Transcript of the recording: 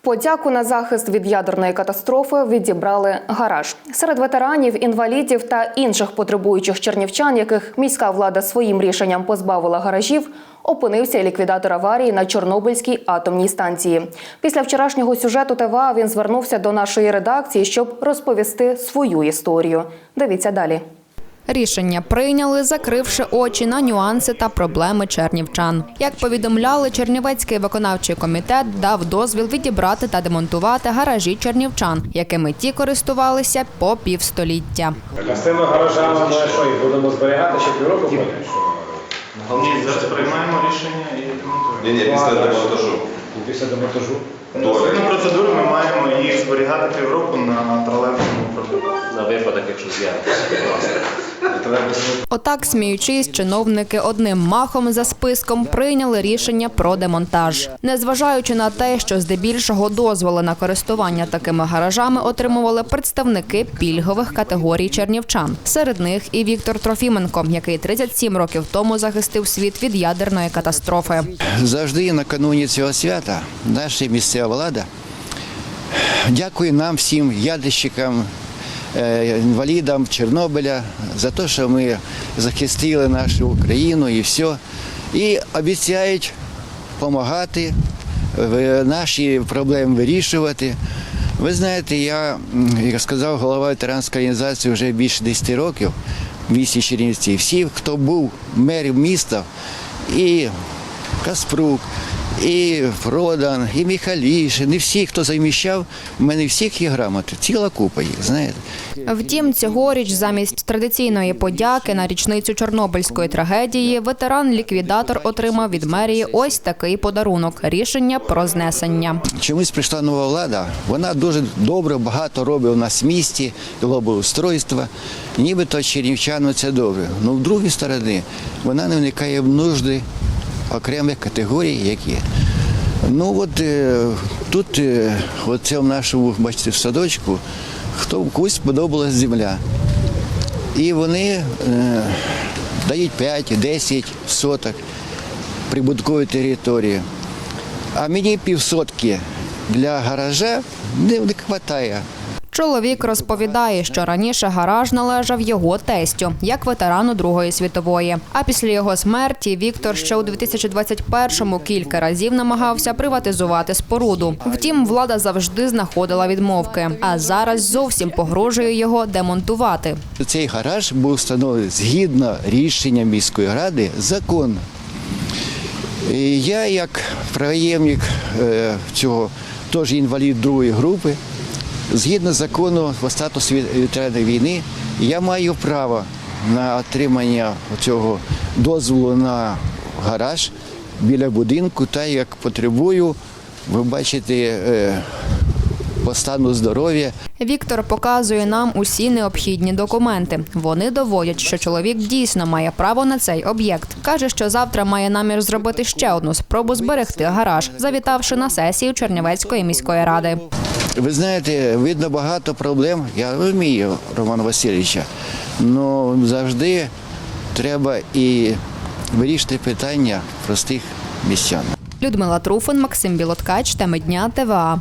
Подяку на захист від ядерної катастрофи відібрали гараж. Серед ветеранів, інвалідів та інших потребуючих чернівчан, яких міська влада своїм рішенням позбавила гаражів, опинився ліквідатор аварії на Чорнобильській атомній станції. Після вчорашнього сюжету ТВА він звернувся до нашої редакції, щоб розповісти свою історію. Дивіться далі. Рішення прийняли, закривши очі на нюанси та проблеми чернівчан. Як повідомляли, Чернівецький виконавчий комітет дав дозвіл відібрати та демонтувати гаражі чернівчан, якими ті користувалися по півстоліття. А з цими гаражами ми що, їх будемо зберігати ще півроку? Ні, зараз приймаємо рішення і демонтуємо. Ні, ні, після демонтажу. Після демонтажу. Згідно процедури ми маємо їх зберігати півроку на тролейбусному управлінні. Якщо з'явиться. Отак, сміючись, чиновники одним махом за списком прийняли рішення про демонтаж, незважаючи на те, що здебільшого дозволи на користування такими гаражами отримували представники пільгових категорій чернівчан. Серед них і Віктор Трофіменко, який 37 років тому захистив світ від ядерної катастрофи. Завжди накануні цього свята наша місцева влада дякує нам всім ядищикам, е, інвалідам Чорнобиля за те, що ми захистили нашу Україну і все. І обіцяють допомагати, наші проблеми вирішувати. Ви знаєте, я, як сказав голова ветеранської організації вже більше 10 років в місті Чернівці. Всі, хто був мерів міста, і Каспрук, і Продан, і Міхалішин, і всі, хто заміщав, в мене всіх є грамоти, ціла купа їх, знаєте. Втім, цьогоріч замість традиційної подяки на річницю Чорнобильської трагедії ветеран-ліквідатор отримав від мерії ось такий подарунок рішення про знесення. Чомусь прийшла нова влада, вона дуже добре, багато робить у нас в місті, благоустройства. Нібито чернівчану це добре. Ну, в другій сторони, вона не вникає в нужди окремих категорій, які. Ну от е, тут, е, от в нашому, бачите, в садочку, хто комусь сподобалась земля. І вони е, дають 5-10 соток прибуткової території. А мені півсотки для гаража не вистачає. Чоловік розповідає, що раніше гараж належав його тестю, як ветерану Другої світової. А після його смерті Віктор ще у 2021-му кілька разів намагався приватизувати споруду. Втім, влада завжди знаходила відмовки, а зараз зовсім погрожує його демонтувати. Цей гараж був встановлений згідно рішення міської ради законно. І я, як правоємник е, цього, теж інвалід другої групи, згідно закону по статусу ветерана війни, я маю право на отримання цього дозволу на гараж біля будинку, та як потребую, ви бачите, е, по стану здоров'я. Віктор показує нам усі необхідні документи. Вони доводять, що чоловік дійсно має право на цей об'єкт. каже, що завтра має намір зробити ще одну спробу зберегти гараж, завітавши на сесію Чернівецької міської ради. Ви знаєте, видно багато проблем. Я розумію Романа Васильовича, але завжди треба і вирішити питання простих містян. Людмила Труфан, Максим Білоткач, теми дня ТВА.